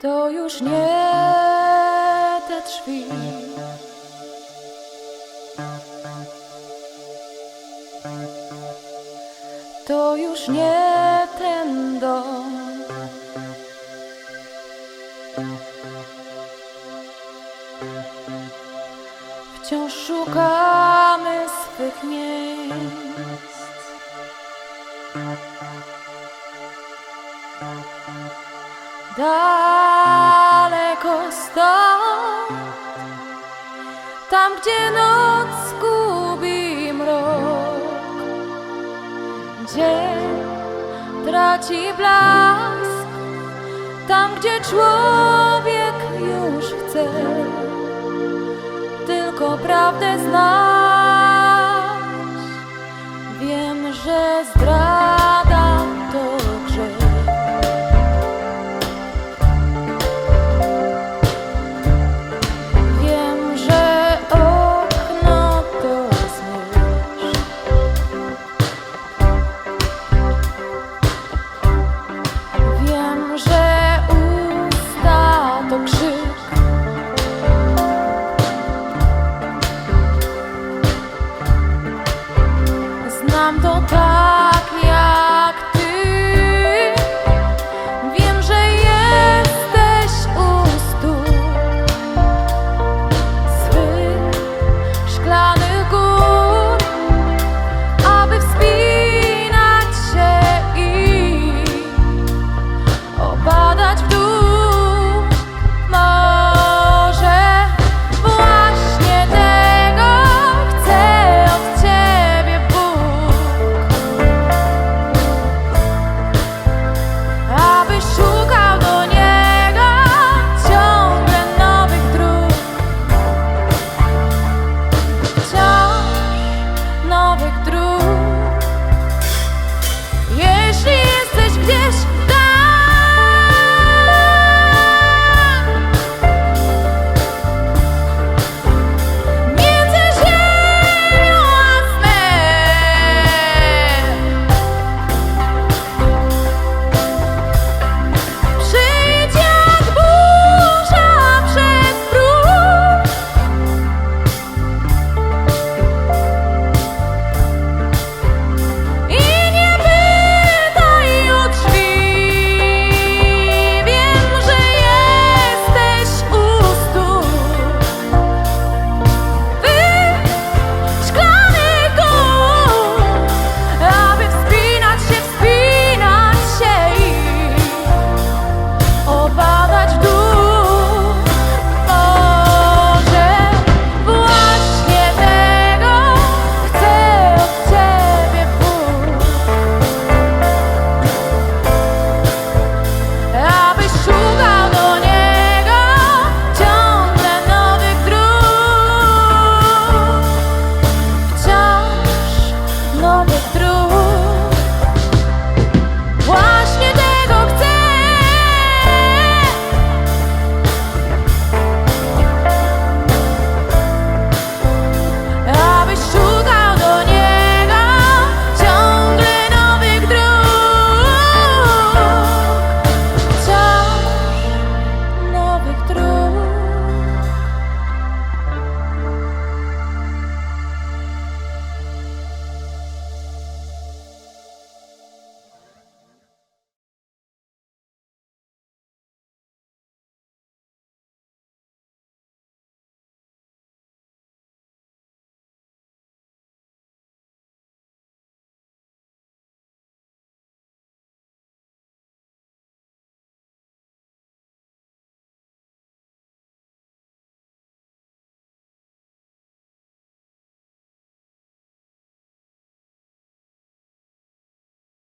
To już nie te drzwi. To już nie ten dom. Wciąż szukamy swych miejsc. Daleko stąd, tam gdzie noc gubi mrok, dzień traci blask, tam gdzie człowiek już chce правди знає.